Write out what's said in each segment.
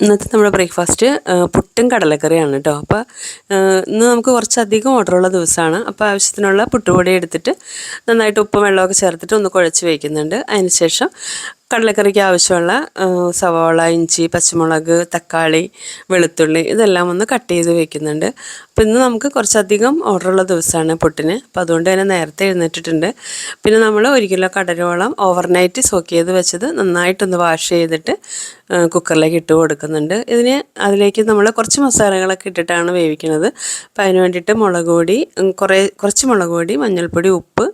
ഇന്നത്തെ നമ്മുടെ ബ്രേക്ക്ഫാസ്റ്റ് പുട്ടും കടലക്കറിയാണ് കേട്ടോ അപ്പോൾ ഇന്ന് നമുക്ക് കുറച്ചധികം ഓർഡറുള്ള ദിവസമാണ് അപ്പോൾ ആവശ്യത്തിനുള്ള പുട്ടുപൊടി എടുത്തിട്ട് നന്നായിട്ട് ഉപ്പും വെള്ളമൊക്കെ ചേർത്തിട്ട് ഒന്ന് കുഴച്ച് വയ്ക്കുന്നുണ്ട് അതിനുശേഷം കടലക്കറിക്ക് ആവശ്യമുള്ള സവാള ഇഞ്ചി പച്ചമുളക് തക്കാളി വെളുത്തുള്ളി ഇതെല്ലാം ഒന്ന് കട്ട് ചെയ്ത് വെക്കുന്നുണ്ട്. അപ്പോൾ ഇന്ന് നമുക്ക് കുറച്ചധികം ഓർഡറുള്ള ദിവസമാണ് പുട്ടിന്. അപ്പോൾ അതുകൊണ്ട് തന്നെ നേരത്തെ എഴുന്നേറ്റിട്ടുണ്ട്. പിന്നെ നമ്മൾ ഒരു കിലോ കടലോളം ഓവർനൈറ്റ് സോക്ക് ചെയ്ത് വെച്ചത് നന്നായിട്ടൊന്ന് വാഷ് ചെയ്തിട്ട് കുക്കറിലേക്ക് ഇട്ട് കൊടുക്കുന്നുണ്ട്. ഇതിന് അതിലേക്ക് നമ്മൾ കുറച്ച് മസാലകളൊക്കെ ഇട്ടിട്ടാണ് വേവിക്കുന്നത്. അപ്പോൾ അതിന് വേണ്ടിയിട്ട് മുളക് പൊടി കുറേ കുറച്ച് മുളക് പൊടി മഞ്ഞൾപ്പൊടി ഉപ്പ്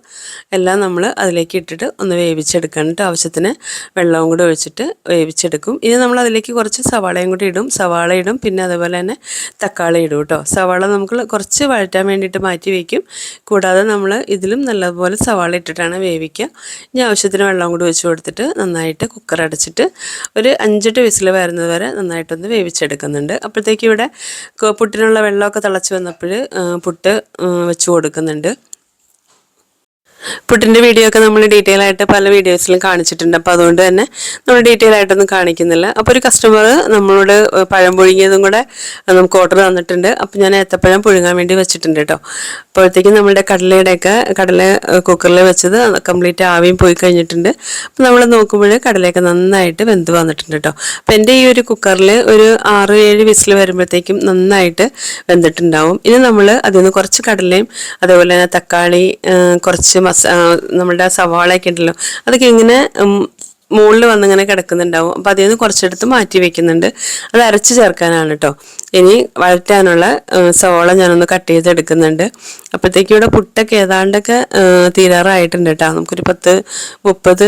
എല്ലാം നമ്മൾ അതിലേക്ക് ഇട്ടിട്ട് ഒന്ന് വേവിച്ചെടുക്കണം കേട്ടോ ആവശ്യത്തിന് വെള്ളവും കൂടി ഒഴിച്ചിട്ട് വേവിച്ചെടുക്കും. ഇനി നമ്മൾ അതിലേക്ക് കുറച്ച് സവാളയും കൂടി ഇടും. സവാള ഇടും. പിന്നെ അതുപോലെ തന്നെ തക്കാളി ഇടും കേട്ടോ സവാള നമുക്ക് കുറച്ച് വഴറ്റാൻ വേണ്ടിയിട്ട് മാറ്റി വയ്ക്കും കൂടാതെ നമ്മൾ ഇതിലും നല്ലതുപോലെ സവാള ഇട്ടിട്ടാണ് വേവിക്കുക. ഇനി ആവശ്യത്തിന് വെള്ളം കൂടി ഒഴിച്ച് കൊടുത്തിട്ട് നന്നായിട്ട് കുക്കർ അടച്ചിട്ട് ഒരു അഞ്ചെട്ട് വിസിൽ വരുന്നത് വരെ നന്നായിട്ടൊന്ന് വേവിച്ചെടുക്കുന്നുണ്ട്. അപ്പോഴത്തേക്കും ഇവിടെ പുട്ടിനുള്ള വെള്ളമൊക്കെ തിളച്ച് വന്നപ്പോൾ പുട്ട് വെച്ച് കൊടുക്കുന്നുണ്ട്. പുട്ടിന്റെ വീഡിയോ ഒക്കെ നമ്മൾ ഡീറ്റെയിൽ ആയിട്ട് പല വീഡിയോസിലും കാണിച്ചിട്ടുണ്ട്. അപ്പോൾ അതുകൊണ്ട് തന്നെ നമ്മൾ ഡീറ്റെയിൽ ആയിട്ടൊന്നും കാണിക്കുന്നില്ല. അപ്പോൾ ഒരു കസ്റ്റമർ നമ്മളോട് പഴം പുഴുങ്ങിയതും കൂടെ നമുക്ക് ഓർഡർ തന്നിട്ടുണ്ട്. അപ്പോൾ ഞാൻ ഏത്തപ്പഴം പുഴുങ്ങാൻ വേണ്ടി വെച്ചിട്ടുണ്ട് കേട്ടോ അപ്പോഴത്തേക്കും നമ്മുടെ കടലയുടെയൊക്കെ കടല കുക്കറിൽ വെച്ചത് കംപ്ലീറ്റ് ആവിയും പോയി കഴിഞ്ഞിട്ടുണ്ട്. അപ്പോൾ നമ്മൾ നോക്കുമ്പോൾ കടലയൊക്കെ നന്നായിട്ട് വെന്ത് വന്നിട്ടുണ്ട് കേട്ടോ അപ്പോൾ എന്റെ ഈ ഒരു കുക്കറിൽ ഒരു ആറ് ഏഴ് വിസിൽ വരുമ്പോഴത്തേക്കും നന്നായിട്ട് വെന്തിട്ടുണ്ടാവും. ഇനി നമ്മൾ അതിൽ നിന്ന് കുറച്ച് കടലയും അതേപോലെ തന്നെ തക്കാളി കുറച്ച് നമ്മുടെ സവാളയൊക്കെ ഉണ്ടല്ലോ അതൊക്കെ ഇങ്ങനെ മുകളിൽ വന്നിങ്ങനെ കിടക്കുന്നുണ്ടാവും. അപ്പോൾ അതിൽ നിന്ന് കുറച്ചെടുത്ത് മാറ്റി വെക്കുന്നുണ്ട്. അത് അരച്ച് ചേർക്കാനാണ് കേട്ടോ ഇനി വഴറ്റാനുള്ള സോള ഞാനൊന്ന് കട്ട് ചെയ്തെടുക്കുന്നുണ്ട്. അപ്പോഴത്തേക്കും ഇവിടെ പുട്ടൊക്കെ ഏതാണ്ടൊക്കെ തീരാറായിട്ടുണ്ട് കേട്ടോ നമുക്കൊരു പത്ത് മുപ്പത്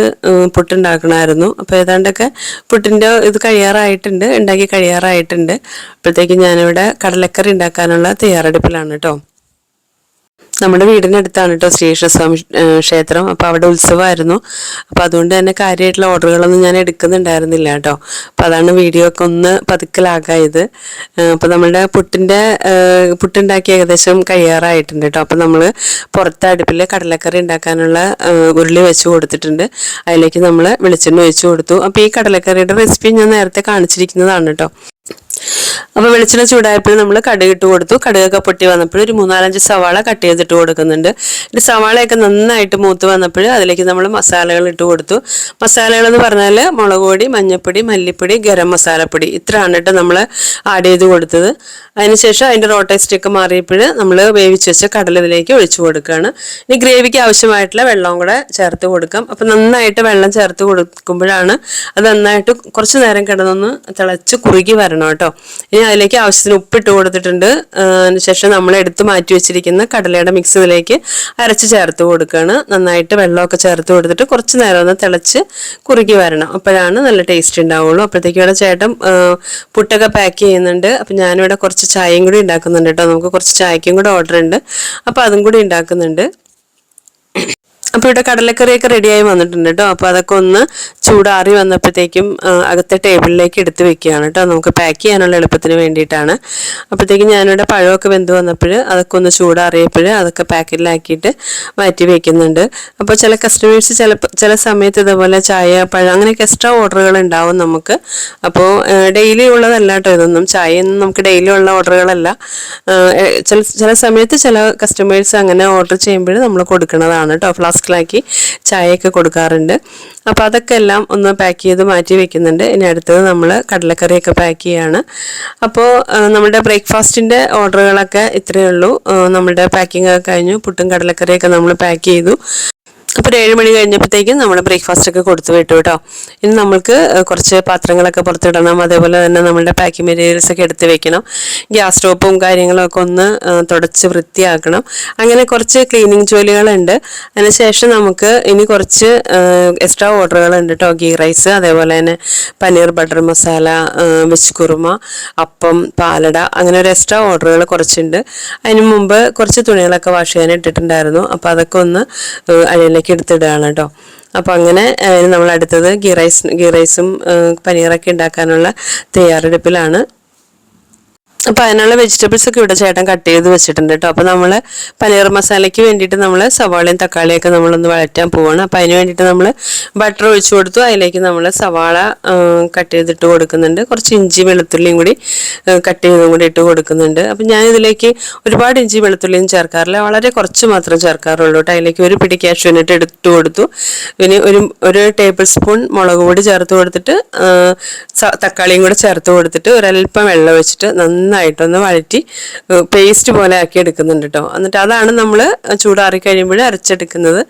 പുട്ടുണ്ടാക്കണമായിരുന്നു. അപ്പോൾ ഏതാണ്ടൊക്കെ പുട്ടിന്റെ ഇത് കഴിയാറായിട്ടുണ്ട് ഉണ്ടാക്കി കഴിയാറായിട്ടുണ്ട്. അപ്പോഴത്തേക്കും ഞാനിവിടെ കടലക്കറി ഉണ്ടാക്കാനുള്ള തയ്യാറെടുപ്പിലാണ് കേട്ടോ നമ്മുടെ വീടിനടുത്താണ് കേട്ടോ ശ്രീകൃഷ്ണസ്വാമി ക്ഷേത്രം. അപ്പോൾ അവിടെ ഉത്സവമായിരുന്നു അപ്പോൾ അതുകൊണ്ട് തന്നെ കാര്യമായിട്ടുള്ള ഓർഡറുകളൊന്നും ഞാൻ എടുക്കുന്നുണ്ടായിരുന്നില്ല കേട്ടോ അപ്പോൾ അതാണ് വീഡിയോ ഒക്കെ ഒന്ന് പതുക്കലാകായത്. അപ്പോൾ നമ്മുടെ പുട്ടിന്റെ പുട്ടുണ്ടാക്കി ഏകദേശം കഴിയാറായിട്ടുണ്ട് കേട്ടോ അപ്പോൾ നമ്മൾ പുറത്തെ അടുപ്പിൽ കടലക്കറി ഉണ്ടാക്കാനുള്ള ഉരുളി വെച്ച് കൊടുത്തിട്ടുണ്ട്. അതിലേക്ക് നമ്മൾ വെളിച്ചെണ്ണ ഒഴിച്ചു കൊടുത്തു. അപ്പോൾ ഈ കടലക്കറിയുടെ റെസിപ്പി ഞാൻ നേരത്തെ കാണിച്ചിരിക്കുന്നതാണ് കേട്ടോ അപ്പോൾ വെളിച്ചെണ്ണ ചൂടായപ്പോൾ നമ്മൾ കടുക് ഇട്ട് കൊടുത്തു. കടുകൊക്കെ പൊട്ടി വന്നപ്പോൾ ഒരു മൂന്നാലഞ്ച് സവാള കട്ട് ചെയ്തിട്ട് കൊടുക്കുന്നുണ്ട്. ഇത് സവാളയൊക്കെ നന്നായിട്ട് മൂത്ത് വന്നപ്പോൾ അതിലേക്ക് നമ്മൾ മസാലകൾ ഇട്ട് കൊടുത്തു. മസാലകൾ എന്ന് പറഞ്ഞാൽ മുളക് പൊടി മഞ്ഞൾപ്പൊടി മല്ലിപ്പൊടി ഗരം മസാലപ്പൊടി ഇത്രയാണ് കേട്ടോ നമ്മൾ ആഡ് ചെയ്ത് കൊടുത്തത്. അതിനുശേഷം അതിന്റെ റോ മാറിയപ്പോൾ നമ്മൾ വേവിച്ച് വെച്ച കടല ഇതിലേക്ക് ഒഴിച്ചു കൊടുക്കുകയാണ്. ഇനി ഗ്രേവിക്ക് ആവശ്യമായിട്ടുള്ള വെള്ളവും കൂടെ ചേർത്ത് കൊടുക്കാം. അപ്പം നന്നായിട്ട് വെള്ളം ചേർത്ത് കൊടുക്കുമ്പോഴാണ് അത് നന്നായിട്ട് കുറച്ച് നേരം കിടന്നൊന്ന് തിളച്ച് കുറുകി വരണം കേട്ടോ. ഇനി അതിലേക്ക് ആവശ്യത്തിന് ഉപ്പിട്ട് കൊടുത്തിട്ടുണ്ട്. അതിനുശേഷം നമ്മൾ എടുത്ത് മാറ്റി വെച്ചിരിക്കുന്ന കടലയുടെ മിക്സ് ഇതിലേക്ക് അരച്ച് ചേർത്ത് കൊടുക്കുകയാണ് നന്നായിട്ട് വെള്ളമൊക്കെ ചേർത്ത് കൊടുത്തിട്ട് കുറച്ച് നേരം ഒന്ന് തിളച്ച് കുറുക്കി വരണം. അപ്പോഴാണ് നല്ല ടേസ്റ്റ് ഉണ്ടാവുള്ളൂ. അപ്പോഴത്തേക്കും ഇവിടെ ചേട്ടൻ പുട്ടൊക്കെ പാക്ക് ചെയ്യുന്നുണ്ട്. അപ്പം ഞാനിവിടെ കുറച്ച് ചായയും കൂടി ഉണ്ടാക്കുന്നുണ്ട് കേട്ടോ. നമുക്ക് കുറച്ച് ചായക്കും കൂടെ ഓർഡർ ഉണ്ട്. അപ്പോൾ അതും കൂടി ഉണ്ടാക്കുന്നുണ്ട്. അപ്പോൾ ഇവിടെ കടലക്കറിയൊക്കെ റെഡിയായി വന്നിട്ടുണ്ട് കേട്ടോ. അപ്പോൾ അതൊക്കെ ഒന്ന് ചൂടാറി വന്നപ്പോഴത്തേക്കും അകത്തെ ടേബിളിലേക്ക് എടുത്ത് വെക്കുകയാണ് കേട്ടോ. നമുക്ക് പാക്ക് ചെയ്യാനുള്ള എളുപ്പത്തിന് വേണ്ടിയിട്ടാണ്. അപ്പോഴത്തേക്കും ഞാനിവിടെ പഴമൊക്കെ വെന്ത് വന്നപ്പോൾ അതൊക്കെ ഒന്ന് ചൂടാറിയപ്പോൾ അതൊക്കെ പാക്കറ്റിലാക്കിയിട്ട് മാറ്റി വെക്കുന്നുണ്ട്. അപ്പോൾ ചില കസ്റ്റമേഴ്സ് ചില ചില സമയത്ത് ഇതുപോലെ ചായ പഴം അങ്ങനെയൊക്കെ എക്സ്ട്രാ ഓർഡറുകൾ ഉണ്ടാവും നമുക്ക്. അപ്പോൾ ഡെയിലി ഉള്ളതല്ല കേട്ടോ ഇതൊന്നും. ചായയൊന്നും നമുക്ക് ഡെയിലി ഉള്ള ഓർഡറുകളല്ല ചില ചില സമയത്ത് ചില കസ്റ്റമേഴ്സ് അങ്ങനെ ഓർഡർ ചെയ്യുമ്പോൾ നമ്മൾ കൊടുക്കുന്നതാണ് കേട്ടോ. ഫ്ലാസ്കിലാക്കി ചായയൊക്കെ കൊടുക്കാറുണ്ട്. അപ്പോൾ അതൊക്കെ എല്ലാം ഒന്ന് പാക്ക് ചെയ്ത് മാറ്റി വെക്കുന്നുണ്ട്. ഇനി അടുത്തത് നമ്മൾ കടലക്കറിയൊക്കെ പാക്ക് ചെയ്യാണ്. അപ്പോൾ നമ്മുടെ ബ്രേക്ക്ഫാസ്റ്റിന്റെ ഓർഡറുകളൊക്കെ ഇത്രയേ ഉള്ളൂ. നമ്മുടെ പാക്കിംഗ് ഒക്കെ കഴിഞ്ഞു. പുട്ടും കടലക്കറിയൊക്കെ നമ്മൾ പാക്ക് ചെയ്തു. അപ്പോൾ ഒരു ഏഴ് മണി കഴിഞ്ഞപ്പോഴത്തേക്കും നമ്മൾ ബ്രേക്ക്ഫാസ്റ്റ് ഒക്കെ കൊടുത്തു വിട്ടു കേട്ടോ. ഇനി നമ്മൾക്ക് കുറച്ച് പാത്രങ്ങളൊക്കെ പുറത്തിടണം. അതേപോലെ തന്നെ നമ്മളുടെ പാക്കിംഗ് മെറ്റീരിയൽസ് ഒക്കെ എടുത്ത് വെക്കണം. ഗ്യാസ് സ്റ്റോപ്പും കാര്യങ്ങളൊക്കെ ഒന്ന് തുടച്ച് വൃത്തിയാക്കണം. അങ്ങനെ കുറച്ച് ക്ലീനിങ് ജോലികളുണ്ട്. അതിനുശേഷം നമുക്ക് ഇനി കുറച്ച് എക്സ്ട്രാ ഓർഡറുകളുണ്ട് കേട്ടോ. ഗീ റൈസ് അതേപോലെ തന്നെ പനീർ ബട്ടർ മസാല വെച്ച് കുറുമ അപ്പം പാലട അങ്ങനെ ഒരു എക്സ്ട്രാ ഓർഡറുകൾ കുറച്ചുണ്ട്. അതിന് മുമ്പ് കുറച്ച് തുണികളൊക്കെ വാഷ് ചെയ്യാൻ ഇട്ടിട്ടുണ്ടായിരുന്നു. അപ്പോൾ അതൊക്കെ ഒന്ന് ഏഹ്, അഴയിലേക്ക് എടുത്തിടുകയാണ് കേട്ടോ. അപ്പോൾ അങ്ങനെ നമ്മൾ അടുത്തത് ഗീ റൈസ് ഗീ റൈസും പനീറൊക്കെ ഉണ്ടാക്കാനുള്ള തയ്യാറെടുപ്പിലാണ് അപ്പോൾ അതിനുള്ള വെജിറ്റബിൾസ് ഒക്കെ ഇവിടെ ചേട്ടൻ കട്ട് ചെയ്ത് വെച്ചിട്ടുണ്ട് കേട്ടോ അപ്പോൾ നമ്മൾ പനീർ മസാലയ്ക്ക് വേണ്ടിയിട്ട് നമ്മൾ സവാളയും തക്കാളിയും തക്കാളിയൊക്കെ നമ്മളൊന്ന് വഴറ്റാൻ പോവാണ്. അപ്പോൾ അതിന് വേണ്ടിയിട്ട് നമ്മൾ ബട്ടർ ഒഴിച്ചു കൊടുത്തു. അതിലേക്ക് നമ്മൾ സവാള കട്ട് ചെയ്തിട്ട് കൊടുക്കുന്നുണ്ട്. കുറച്ച് ഇഞ്ചി വെളുത്തുള്ളിയും കൂടി കട്ട് ചെയ്തും കൂടി ഇട്ട് കൊടുക്കുന്നുണ്ട്. അപ്പം ഞാൻ ഇതിലേക്ക് ഒരുപാട് ഇഞ്ചി വെളുത്തുള്ളിയും ചേർക്കാറില്ല. വളരെ കുറച്ച് മാത്രം ചേർക്കാറുള്ളൂ കേട്ടോ അതിലേക്ക് ഒരു പിടി കാഷ്യൂനട്ട് എടുത്തു കൊടുത്തു. പിന്നെ ഒരു ഒരു ടേബിൾ സ്പൂൺ മുളക് പൊടി ചേർത്ത് കൊടുത്തിട്ട് തക്കാളിയും കൂടെ ചേർത്ത് കൊടുത്തിട്ട് ഒരല്പം വെള്ളം വെച്ചിട്ട് നന്നായിട്ടൊന്ന് വഴറ്റി പേസ്റ്റ് പോലെ ആക്കി എടുക്കുന്നുണ്ട് കേട്ടോ എന്നിട്ട് അതാണ് നമ്മൾ ചൂടാറി കഴിയുമ്പോൾ അരച്ചെടുക്കുന്നത്.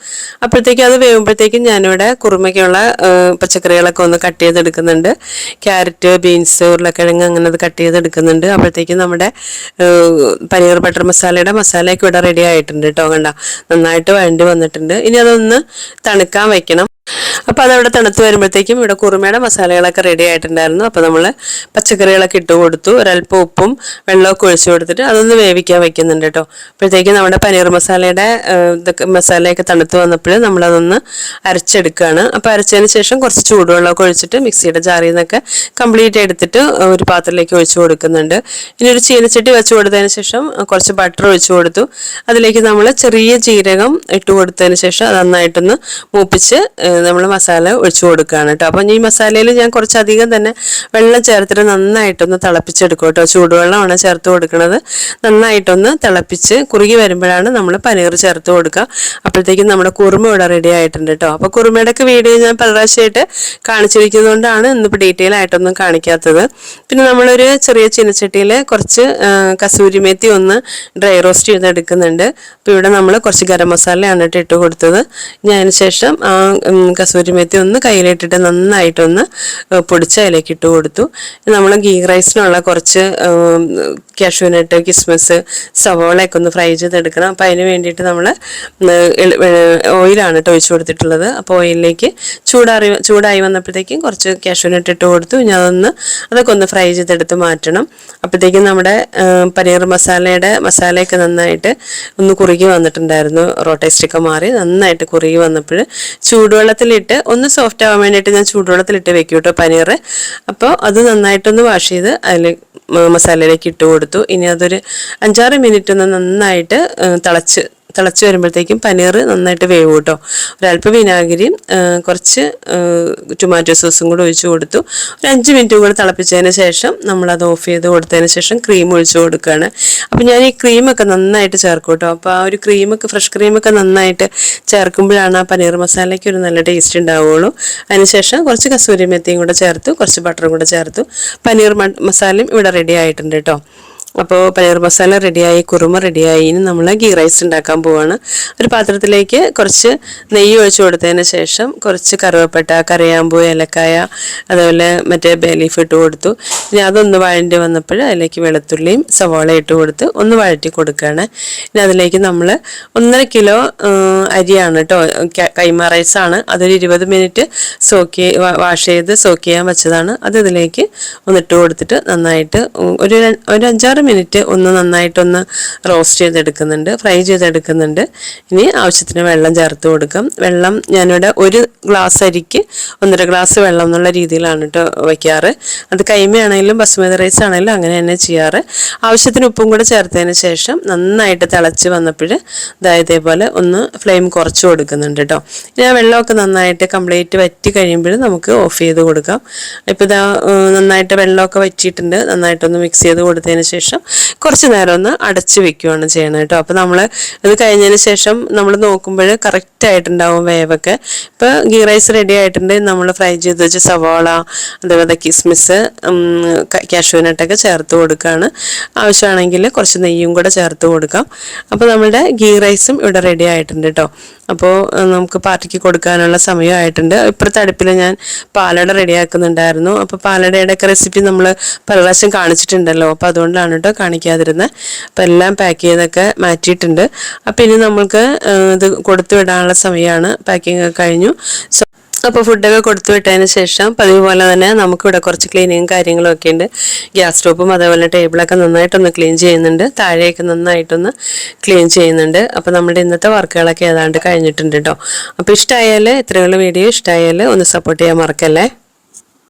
അപ്പോഴത്തേക്കും അത് വേവുമ്പോഴത്തേക്കും ഞാനിവിടെ കുറുമയ്ക്കുള്ള പച്ചക്കറികളൊക്കെ ഒന്ന് കട്ട് ചെയ്തെടുക്കുന്നുണ്ട്. ക്യാരറ്റ് ബീൻസ് ഉരുളക്കിഴങ്ങ് അങ്ങനെ അത് കട്ട് ചെയ്തെടുക്കുന്നുണ്ട്. അപ്പോഴത്തേക്കും നമ്മുടെ പനീർ ബട്ടർ മസാലയുടെ മസാലയൊക്കെ ഇവിടെ റെഡി ആയിട്ടുണ്ട് കേട്ടോ കണ്ട? നന്നായിട്ട് വേണ്ടി വന്നിട്ടുണ്ട്. ഇനി അതൊന്ന് തണുക്കാൻ വെക്കണം. അപ്പോൾ അതവിടെ തണുത്ത് വരുമ്പോഴത്തേക്കും ഇവിടെ കുറുമയുടെ മസാലകളൊക്കെ റെഡി ആയിട്ടുണ്ടായിരുന്നു. അപ്പോൾ നമ്മൾ പച്ചക്കറികളൊക്കെ ഇട്ട് കൊടുത്തു. ഒരല്പം ഉപ്പും വെള്ളമൊക്കെ ഒഴിച്ചു കൊടുത്തിട്ട് അതൊന്ന് വേവിക്കാൻ വെക്കുന്നുണ്ട് കേട്ടോ. അപ്പോഴത്തേക്കും നമ്മുടെ പനീർ മസാലയുടെ ഇതൊക്കെ മസാലയൊക്കെ തണുത്ത് വന്നപ്പോൾ നമ്മളതൊന്ന് അരച്ചെടുക്കുകയാണ് അപ്പോൾ അരച്ചതിന് ശേഷം കുറച്ച് ചൂടുവെള്ളമൊക്കെ ഒഴിച്ചിട്ട് മിക്സിയുടെ ജാറിൽ നിന്നൊക്കെ കംപ്ലീറ്റ് എടുത്തിട്ട് ഒരു പാത്രത്തിലേക്ക് ഒഴിച്ചു കൊടുക്കുന്നുണ്ട്. ഇനി ഒരു ചീനച്ചട്ടി വെച്ച് കൊടുത്തതിന് ശേഷം കുറച്ച് ബട്ടർ ഒഴിച്ചു കൊടുത്തു. അതിലേക്ക് നമ്മൾ ചെറിയ ജീരകം ഇട്ട് കൊടുത്തതിന് ശേഷം അത് നന്നായിട്ടൊന്ന് മൂപ്പിച്ച് നമ്മൾ മസാല ഒഴിച്ചു കൊടുക്കുകയാണ് കേട്ടോ അപ്പം ഈ മസാലയിൽ ഞാൻ കുറച്ചധികം തന്നെ വെള്ളം ചേർത്തിട്ട് നന്നായിട്ടൊന്ന് തിളപ്പിച്ചെടുക്കും കേട്ടോ ചൂടുവെള്ളമാണ് ചേർത്ത് കൊടുക്കുന്നത് നന്നായിട്ടൊന്ന് തിളപ്പിച്ച് കുറുകി വരുമ്പോഴാണ് നമ്മൾ പനീർ ചേർത്ത് കൊടുക്കുക. അപ്പോഴത്തേക്കും നമ്മുടെ കുറുമ ഇവിടെ റെഡി ആയിട്ടുണ്ട് കേട്ടോ അപ്പോൾ കുറുമയുടെ ഒക്കെ വീഡിയോ ഞാൻ പല പ്രാവശ്യമായിട്ട് കാണിച്ചിരിക്കുന്നതുകൊണ്ടാണ് ഇന്നിപ്പോൾ ഡീറ്റെയിൽ ആയിട്ടൊന്നും കാണിക്കാത്തത്. പിന്നെ നമ്മളൊരു ചെറിയ ചീനച്ചട്ടിയിൽ കുറച്ച് കസൂരി മേത്തി ഒന്ന് ഡ്രൈ റോസ്റ്റ് ചെയ്തെടുക്കുന്നുണ്ട്. അപ്പോൾ ഇവിടെ നമ്മൾ കുറച്ച് ഗരം മസാലയാണ് ഇട്ട് കൊടുത്തത്. ഞാൻ അതിന് ശേഷം കസൂരി മേത്തി ഒന്ന് കയ്യിലിട്ടിട്ട് നന്നായിട്ടൊന്ന് പൊടിച്ച് അതിലേക്ക് ഇട്ട് കൊടുത്തു. നമ്മൾ ഗീ റൈസിനുള്ള കുറച്ച് കാഷ്യൂനട്ട് കിസ്മസ് സവോളയൊക്കെ ഒന്ന് ഫ്രൈ ചെയ്തെടുക്കണം. അപ്പോൾ അതിന് വേണ്ടിയിട്ട് നമ്മൾ ഓയിലാണ് കേട്ടോ ഒഴിച്ചു കൊടുത്തിട്ടുള്ളത്. അപ്പോൾ ഓയിലിലേക്ക് ചൂടാറി ചൂടായി വന്നപ്പോഴത്തേക്കും കുറച്ച് കാഷ്യൂനട്ട് ഇട്ട് കൊടുത്തു. ഇനി അതൊന്ന് അതൊക്കെ ഒന്ന് ഫ്രൈ ചെയ്തെടുത്ത് മാറ്റണം. അപ്പോഴത്തേക്കും നമ്മുടെ പനീർ മസാലയുടെ മസാലയൊക്കെ നന്നായിട്ട് ഒന്ന് കുറുകി വന്നിട്ടുണ്ടായിരുന്നു. റോട്ടേസ്റ്റൊക്കെ മാറി നന്നായിട്ട് കുറുകി വന്നപ്പോൾ ചൂടുവെള്ളത്തിലിട്ട് ഒന്ന് സോഫ്റ്റ് ആവാൻ വേണ്ടിയിട്ട് ഞാൻ ചൂടുവെള്ളത്തിലിട്ട് വെക്കും കേട്ടോ പനീർ അപ്പോൾ അത് നന്നായിട്ടൊന്ന് വാഷ് ചെയ്ത് അതിൽ മസാലയിലേക്ക് ഇട്ട് കൊടുത്തു. ഇനി അതൊരു അഞ്ചാറ് മിനിറ്റ് ഒന്ന് നന്നായിട്ട് തിളച്ച് തിളച്ച് വരുമ്പോഴത്തേക്കും പനീർ നന്നായിട്ട് വേവ് കേട്ടോ. ഒരല്പം വിനാഗിരിയും കുറച്ച് ടൊമാറ്റോ സോസും കൂടെ ഒഴിച്ച് കൊടുത്തു. ഒരു അഞ്ച് മിനിറ്റ് കൂടെ തിളപ്പിച്ചതിന് ശേഷം നമ്മളത് ഓഫ് ചെയ്ത് കൊടുത്തതിന് ശേഷം ക്രീം ഒഴിച്ച് കൊടുക്കുകയാണ് അപ്പോൾ ഞാൻ ഈ ക്രീമൊക്കെ നന്നായിട്ട് ചേർക്കും കേട്ടോ. അപ്പോൾ ആ ഒരു ക്രീമൊക്കെ ഫ്രഷ് ക്രീമൊക്കെ നന്നായിട്ട് ചേർക്കുമ്പോഴാണ് ആ പനീർ മസാലയ്ക്ക് ഒരു നല്ല ടേസ്റ്റ് ഉണ്ടാവുകയുള്ളൂ അതിനുശേഷം കുറച്ച് കസൂരി മെത്തിയും കൂടെ ചേർത്തു കുറച്ച് ബട്ടറും കൂടെ ചേർത്തു. പനീർ മസാലയും ഇവിടെ റെഡി ആയിട്ടുണ്ട് കേട്ടോ. അപ്പോൾ പനീർ മസാല റെഡിയായി കുറുമ റെഡിയായി ഇനി നമ്മൾ ഗീ റൈസ് ഉണ്ടാക്കാൻ പോവാണ്. ഒരു പാത്രത്തിലേക്ക് കുറച്ച് നെയ്യ് ഒഴിച്ചു കൊടുത്തതിന് ശേഷം കുറച്ച് കറുവപ്പട്ട കറിയാമ്പൂ ഏലക്കായ അതുപോലെ മറ്റേ ബേലീഫ് ഇട്ട് കൊടുത്തു. ഇനി അതൊന്ന് വഴണ്ടി വന്നപ്പോൾ അതിലേക്ക് വെളുത്തുള്ളിയും സവാള ഇട്ട് കൊടുത്ത് ഒന്ന് വഴറ്റി കൊടുക്കുകയാണ് ഇനി അതിലേക്ക് നമ്മൾ ഒന്നര കിലോ അരിയാണ് കേട്ടോ കൈമ റൈസാണ് അതൊരു ഇരുപത് മിനിറ്റ് സോക്ക് വാഷ് ചെയ്ത് സോക്ക് ചെയ്യാൻ വെച്ചതാണ്. അത് ഇതിലേക്ക് ഒന്നിട്ട് കൊടുത്തിട്ട് നന്നായിട്ട് ഒരു ഒരു അഞ്ചാറ് മിനിറ്റ് ഒന്ന് നന്നായിട്ടൊന്ന് റോസ്റ്റ് ചെയ്തെടുക്കുന്നുണ്ട് ഫ്രൈ ചെയ്തെടുക്കുന്നുണ്ട്. ഇനി ആവശ്യത്തിന് വെള്ളം ചേർത്ത് കൊടുക്കാം. വെള്ളം ഞാനിവിടെ ഒരു ഗ്ലാസ് അരിക്ക് ഒന്നര ഗ്ലാസ് വെള്ളം എന്നുള്ള രീതിയിലാണ് കേട്ടോ വയ്ക്കാറ്. അത് കൈമയാണെങ്കിലും ബസ്മതി റൈസ് ആണെങ്കിലും അങ്ങനെ തന്നെ ചെയ്യാറ്. ആവശ്യത്തിന് ഉപ്പും കൂടെ ചേർത്തതിന് ശേഷം നന്നായിട്ട് തിളച്ച് വന്നപ്പോൾ ഇതേപോലെ ഒന്ന് ഫ്ലെയിം കുറച്ച് കൊടുക്കുന്നുണ്ട് കേട്ടോ ഇനി ആ വെള്ളമൊക്കെ നന്നായിട്ട് കംപ്ലീറ്റ് വറ്റി കഴിയുമ്പോൾ നമുക്ക് ഓഫ് ചെയ്ത് കൊടുക്കാം. ഇപ്പോൾ ഇതാ നന്നായിട്ട് വെള്ളമൊക്കെ വറ്റിയിട്ടുണ്ട്. നന്നായിട്ടൊന്ന് മിക്സ് ചെയ്ത് കൊടുത്തതിന് ശേഷം ശേഷം കുറച്ച് നേരം ഒന്ന് അടച്ച് വെക്കുകയാണ് ചെയ്യണം കേട്ടോ. അപ്പോൾ നമ്മൾ ഇത് കഴിഞ്ഞതിന് ശേഷം നമ്മൾ നോക്കുമ്പോൾ കറക്റ്റ് ആയിട്ടുണ്ടാവും വേവൊക്കെ. ഇപ്പോൾ ഗീ റൈസ് റെഡി ആയിട്ടുണ്ട്. നമ്മൾ ഫ്രൈ ചെയ്ത് വെച്ച സവാള അതേപോലെ കിസ്മിസ് കാഷ്യൂനട്ടൊക്കെ ചേർത്ത് കൊടുക്കുകയാണ് ആവശ്യമാണെങ്കിൽ കുറച്ച് നെയ്യും കൂടെ ചേർത്ത് കൊടുക്കാം. അപ്പോൾ നമ്മുടെ ഗീ റൈസും ഇവിടെ റെഡി ആയിട്ടുണ്ട് കേട്ടോ. അപ്പോൾ നമുക്ക് പാർട്ടിക്ക് കൊടുക്കാനുള്ള സമയമായിട്ടുണ്ട് ഇപ്പുറത്തെ അടുപ്പിൽ ഞാൻ പാലട റെഡിയാക്കുന്നുണ്ടായിരുന്നു. അപ്പോൾ പാലടയുടെ റെസിപ്പി നമ്മൾ പല പ്രാവശ്യം കാണിച്ചിട്ടുണ്ടല്ലോ. അപ്പോൾ അതുകൊണ്ടാണ് കേട്ടോ കാണിക്കാതിരുന്നത്. അപ്പോൾ എല്ലാം പാക്ക് ചെയ്തൊക്കെ മാറ്റിയിട്ടുണ്ട്. അപ്പോൾ ഇനി നമ്മൾക്ക് ഇത് കൊടുത്തു വിടാനുള്ള സമയമാണ്. പാക്കിംഗ് കഴിഞ്ഞു. അപ്പോൾ ഫുഡൊക്കെ കൊടുത്തു വിട്ടതിന് ശേഷം പതിവ് പോലെ തന്നെ നമുക്കിവിടെ കുറച്ച് ക്ലീനിങ്ങും കാര്യങ്ങളും ഒക്കെ ഉണ്ട്. ഗ്യാസ് സ്റ്റോപ്പും അതേപോലെ ടേബിളൊക്കെ നന്നായിട്ടൊന്ന് ക്ലീൻ ചെയ്യുന്നുണ്ട്. താഴെയൊക്കെ നന്നായിട്ടൊന്ന് ക്ലീൻ ചെയ്യുന്നുണ്ട്. അപ്പോൾ നമ്മുടെ ഇന്നത്തെ വർക്കുകളൊക്കെ ഏതാണ്ട് കഴിഞ്ഞിട്ടുണ്ട് കേട്ടോ അപ്പോൾ ഇഷ്ടമായാൽ ഇത്രയുള്ള വീഡിയോ ഇഷ്ടമായാൽ ഒന്ന് സപ്പോർട്ട് ചെയ്യാൻ മറക്കല്ലേ?